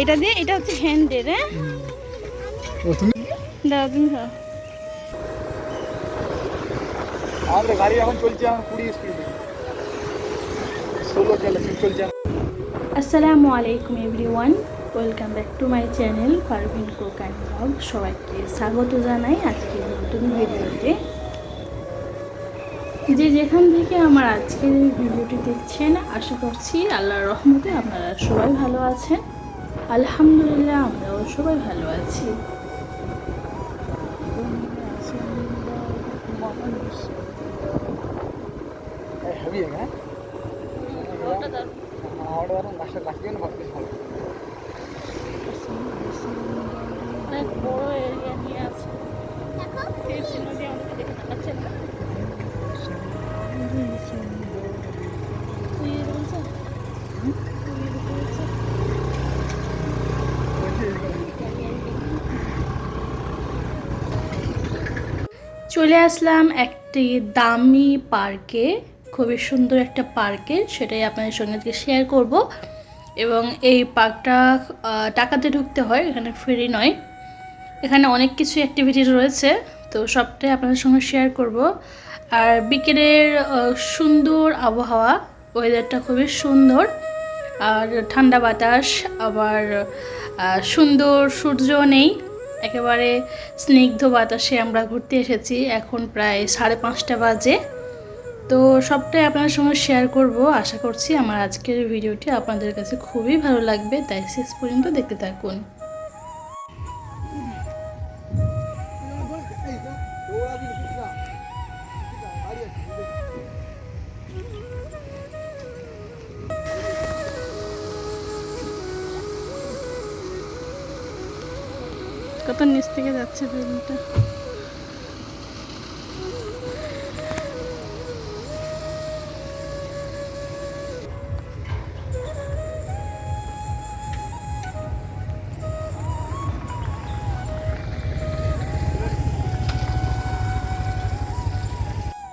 এটা দিয়ে এটা হচ্ছে হ্যান্ডের হ্যাঁ? ও তুমি? দাও তুমি খাও। আমাদের গাড়ি এখন চলছে কুড়ি স্পিডে ষোলো চলছে। আসসালামু আলাইকুম everyone welcome back to my channel Parveen cook and blog সবাইকে স্বাগত জানাই আজকে নতুন ভিডিওতে। যে যেখান থেকে আমার আজকের ভিডিওটি দেখছেন আশা করছি আল্লাহর রহমতে আপনারা সবাই ভালো আছেন। আলহামদুলিল্লাহ আমরাও সবাই ভালো আছি। হেভি হ্যাঁ? অনেক বড় এরিয়া নিয়ে আছে। তিরছি নদী আমাদের দেখে দেখাচ্ছে চলে আসলাম একটি দামি পার্কে, খুবই সুন্দর একটা পার্কে, সেটাই আপনাদের সঙ্গে আজকে শেয়ার করব। এবং এই পার্কটা টাকাতে ঢুকতে হয়, এখানে ফ্রি নয়। এখানে অনেক কিছু অ্যাক্টিভিটি রয়েছে, তো সবটাই আপনাদের সঙ্গে শেয়ার করব। আর বিকেলের সুন্দর আবহাওয়া ওয়েদারটা খুবই সুন্দর। আর ঠান্ডা বাতাস, আবার সুন্দর সূর্য নেই। একেবারে স্নিগ্ধ বাতাসে আমরা ঘুরতে এসেছি। এখন প্রায় সাড়ে পাঁচটা বাজে। তো সবটাই আপনার সঙ্গে শেয়ার করব। আশা করছি আমার আজকের ভিডিওটি আপনাদের কাছে খুবই ভালো লাগবে। তাই শেষ পর্যন্ত দেখতে থাকুন। যাচ্ছে বেলুনটা।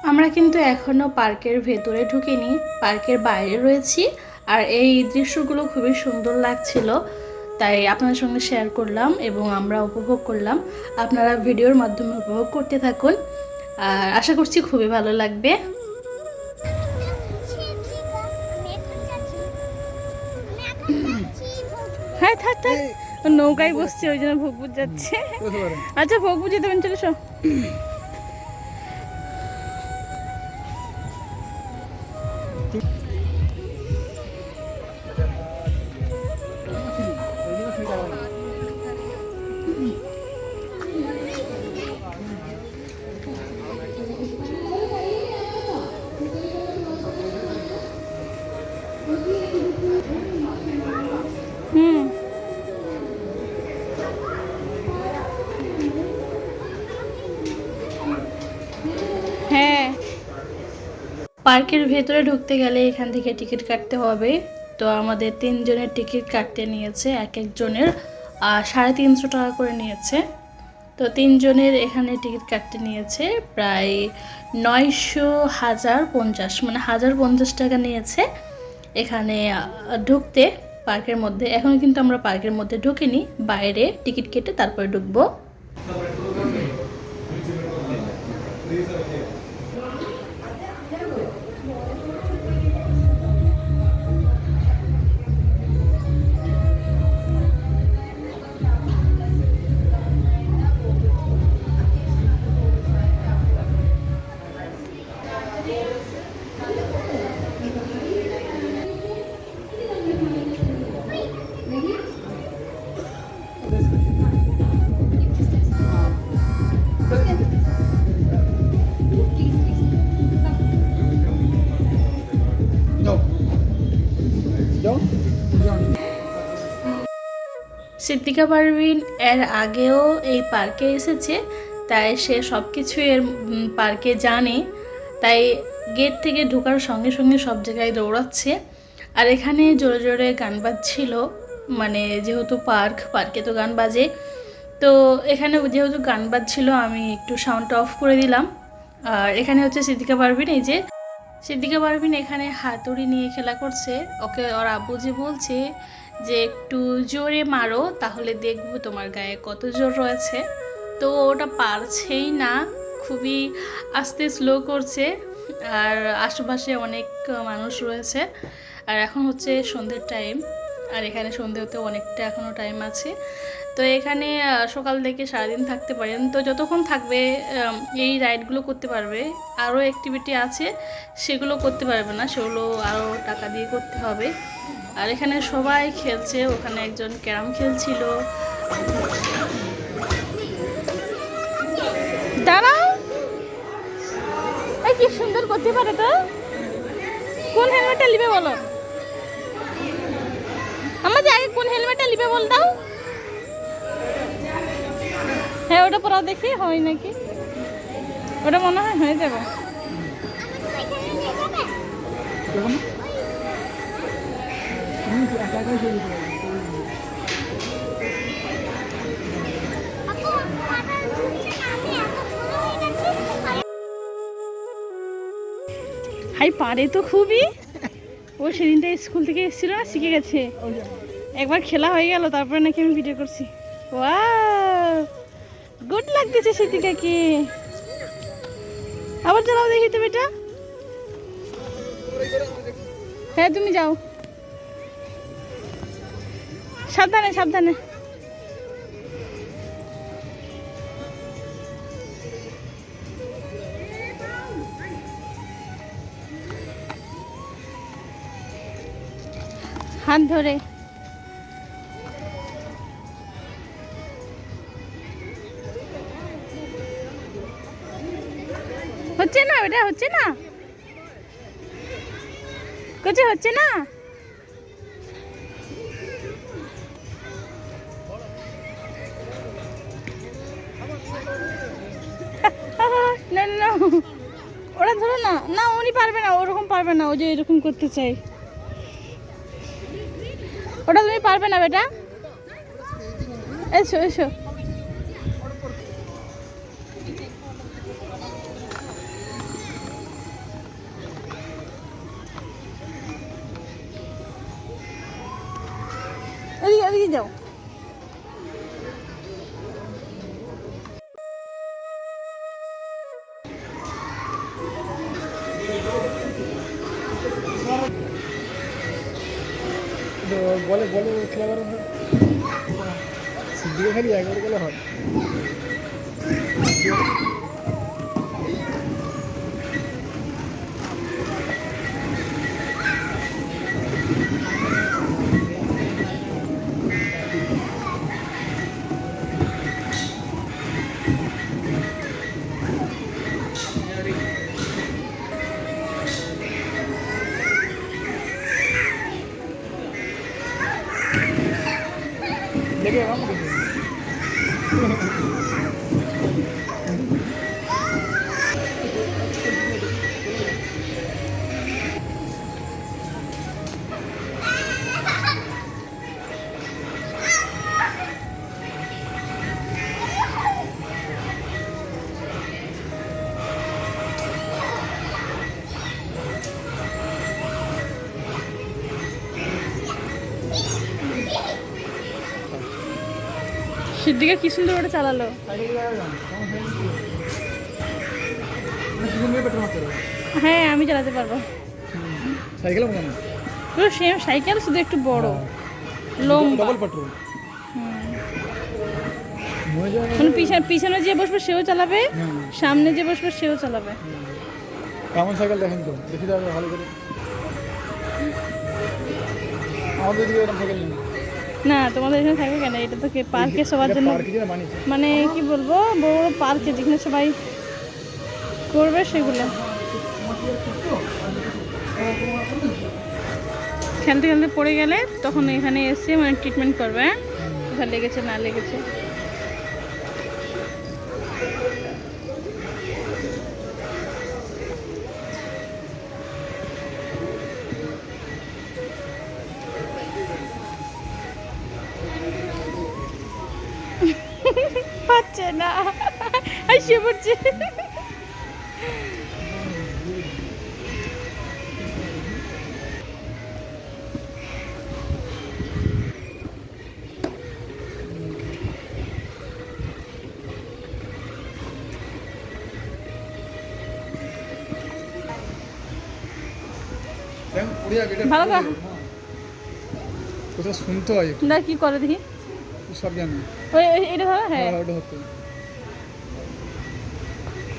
আমরা কিন্তু এখনও পার্কের ভেতরে ঢুকিনি, পার্কের বাইরে রয়েছি, আর এই দৃশ্যগুলো খুবই সুন্দর লাগছিল। তাই আপনাদের সঙ্গে শেয়ার করলাম এবং আমরা উপভোগ করলাম। আপনারা ভিডিওর মাধ্যমে উপভোগ করতে থাকুন। আর আশা করছি খুবই ভালো লাগবে। হ্যাঁ থাক থাক। নৌকায় বসছে ওই জন্য ভোগপুর যাচ্ছে আচ্ছা ভোগপুর যেতে পারেন চলে এসো। পার্কের ভেতরে ঢুকতে গেলে এখান থেকে টিকিট কাটতে হবে। তো আমাদের তিনজনের টিকিট কাটতে নিয়েছে, এক একজনের। সাড়ে তিনশো টাকা করে নিয়েছে। তো তিনজনের এখানে টিকিট কাটতে নিয়েছে প্রায় নয়শো হাজার পঞ্চাশ মানে হাজার পঞ্চাশ টাকা নিয়েছে এখানে ঢুকতে পার্কের মধ্যে। এখন কিন্তু আমরা পার্কের মধ্যে ঢুকিনি, বাইরে টিকিট কেটে তারপরে ঢুকবো। যাও সিদ্দিকা পারভিন এর আগেও এই পার্কে এসেছে, তাই সে সব কিছু এর পার্কে জানে। তাই গেট থেকে ঢোকার সঙ্গে সঙ্গে সব জায়গায় দৌড়াচ্ছে। আর এখানে জোরে জোরে গান বাজছিল মানে যেহেতু পার্ক, পার্কে তো গান বাজে। তো এখানে যেহেতু গান বাজছিল, আমি একটু সাউন্ডটা অফ করে দিলাম। আর এখানে হচ্ছে সিদ্দিকা পারভিন, এই যে সিদ্দিকা পারভিন এখানে হাতুড়ি নিয়ে খেলা করছে। ওকে ওর আব্বু যে বলছে যে একটু জোরে মারো, তাহলে দেখব তোমার গায়ে কত জোর রয়েছে। তো ওটা পারছেই না, খুবই আস্তে স্লো করছে, আর আশেপাশে অনেক মানুষ রয়েছে। আর এখন হচ্ছে সন্ধ্যের টাইম আর এখানে সন্ধে হতে অনেকটা এখনও টাইম আছে। তো এখানে সকাল থেকে সারাদিন থাকতে পারেন। তো যতক্ষণ থাকবে এই রাইডগুলো করতে পারবে। আরও অ্যাক্টিভিটি আছে, সেগুলো করতে পারবে না, সেগুলো আরও টাকা দিয়ে করতে হবে। আর এখানে সবাই খেলছে ওখানে একজন ক্যারাম খেলছিল। দাঁড়াও। কি সুন্দর করতে পারে তো? কোন হেলমেটটা নিবে বলো? আমাদের আগে কোন হেলমেটটা নিবে বল দাও। হ্যাঁ ওটা পরাও দেখি হয় নাকি? ওটা মনে হয় হয়ে যাবে। হাই, পারে তো খুবই। ও সেদিনটা স্কুল থেকে এসেছিল না, শিখে গেছে। একবার খেলা হয়ে গেল, তারপরে নাকি আমি ভিডিও করছি। ওয়া গুড লাগতেছে সেদিকাকে আবার চালাও দেখি তো বেটা। হ্যাঁ তুমি যাও। সাবধানে সাবধানে। হাত ধরে। হচ্ছে না এটা হচ্ছে না? কিছু হচ্ছে না? না না না। ওরা ধরো না না, উনি পারবে না, ওরকম পারবে না, ও যে এরকম করতে চাই ওটা তুমি পারবে না, বেটা? এসো এসো। বলে বলে খেলা করার সিদ্দিকে খালি একবার গেলে হয়। দেখে ভালো সিদ্দিকা কি সুন্দর ওটা চালালো। হ্যাঁ আমি চালাতে পারব। সাইকেল পুরো সেম সাইকেল শুধু একটু বড়। লম্বা। মনে যায় মানে পিছনে পিছনে যে বসবে সেও চালাবে। সামনে যে বসবে সেও চালাবে। কেমন সাইকেল দেখেন তো? দেখি আগে ভালো করে। আমাদের দিকে এরকম সাইকেল নেই। না তোমাদের এখানে থাকবে কেন? এটা তো কে পার্কে সবার জন্য মানে কি বলব? বড় বড় পার্কে যেখানে সবাই করবে সেগুলো। খেলতে খেলতে পড়ে গেলে তখন এখানে এসে মানে ট্রিটমেন্ট করবে হ্যাঁ? লেগেছে না লেগেছে। ভালো না কোথাও শুনতে হয় না কি করে দেখি? সব জানি। এটা ধরো হ্যাঁ।, হ্যাঁ ওটা হতো।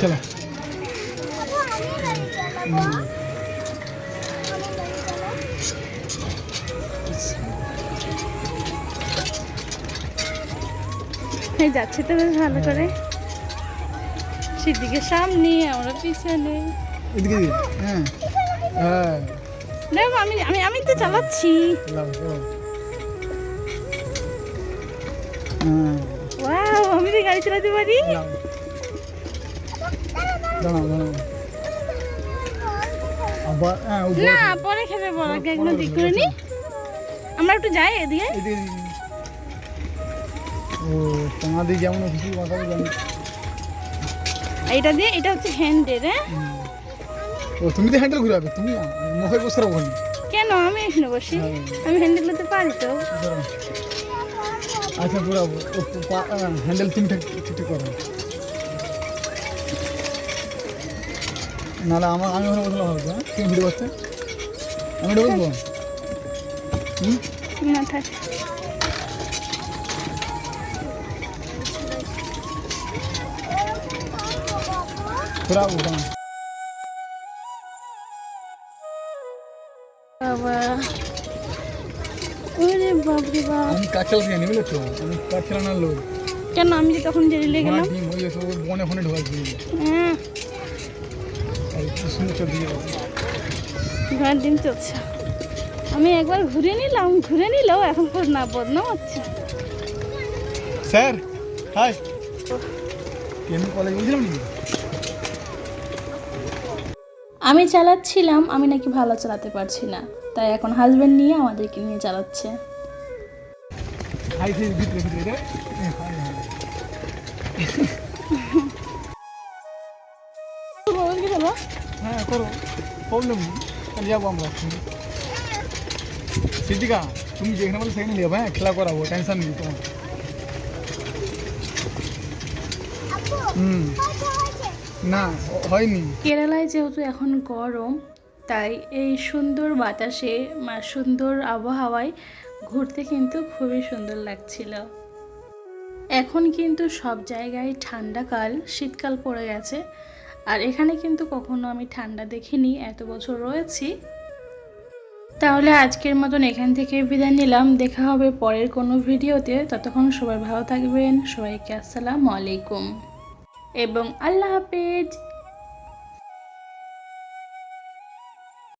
চলো। এই যাচ্ছে তো বেশ ভালো করে। সেদিকে সামনে আমরা পিছনে। এদিকে হ্যাঁ। হ্যাঁ। আমি আমি আমি তো চালাচ্ছি। ওয়াও আমি তো গাড়ি চালাতে পারি লাভ দাঁড়াও দাঁড়াও আবার হ্যাঁ উপরে না পরে খেতে বল আগে একবার দিক করে নি। আমরা একটু যাই এদিকে। ও তোমাদের যেমন খুশি কথা জানি এটা দিয়ে এটা হচ্ছে হ্যান্ডের হ্যাঁ? ও তুমি তো হ্যান্ডেল ঘুরাবে তুমি মুখে বসে রাখো কেন? আমি এখানে বসি। হ্যাঁ। আমি হ্যান্ডেল নিতে পারি তো। আচ্ছা ঘুরাবো হ্যান্ডেল তুমি ঠিক করো। নাহলে আমার আমি ওখানে বসলে হবে হ্যাঁ? তুমি ভিডিও করতে আমি এটা বলব? ঘুরাবো। বাবা। ওরে বাপ। আমি বুঝলো আমি লোক। কেন? আমি যে তখন জেনে গেলাম। ওই বনে ফোনে ঢোকাচ্ছি হ্যাঁ। চল দিন চলছে। আমি একবার ঘুরে নিলাম ঘুরে নিলেও এখন পুরো না বদনাম হচ্ছে। Sir high. আমি কলেজ আমি চালাচ্ছিলাম আমি নাকি ভালো চালাতে পারছি না। তাই এখন হাজবেন্ড নিয়ে আমাদেরকে নিয়ে চালাচ্ছে। ভিতরে হ্যাঁ করো। প্রবলেম নেই তাহলে যাব আমরা সিদ্দিকা তুমি যেখানে বলো সেখানে যাব হ্যাঁ খেলা করাবো টেনশন নেই তোমার। হুম। না হয়নি। কেরালায় যেহেতু এখন গরম তাই এই সুন্দর বাতাসে বা সুন্দর আবহাওয়ায় ঘুরতে কিন্তু খুবই সুন্দর লাগছিল। এখন কিন্তু সব জায়গায় ঠান্ডাকাল শীতকাল পড়ে গেছে। আর এখানে কিন্তু কখনো আমি ঠান্ডা দেখিনি, এত বছর রয়েছি। তাহলে আজকের মতন এখান থেকে বিদায় নিলাম। দেখা হবে পরের কোনো ভিডিওতে। ততক্ষণ সবাই ভালো থাকবেন। সবাইকে আসসালামু আলাইকুম। এবং আল্লাহ হাফেজ।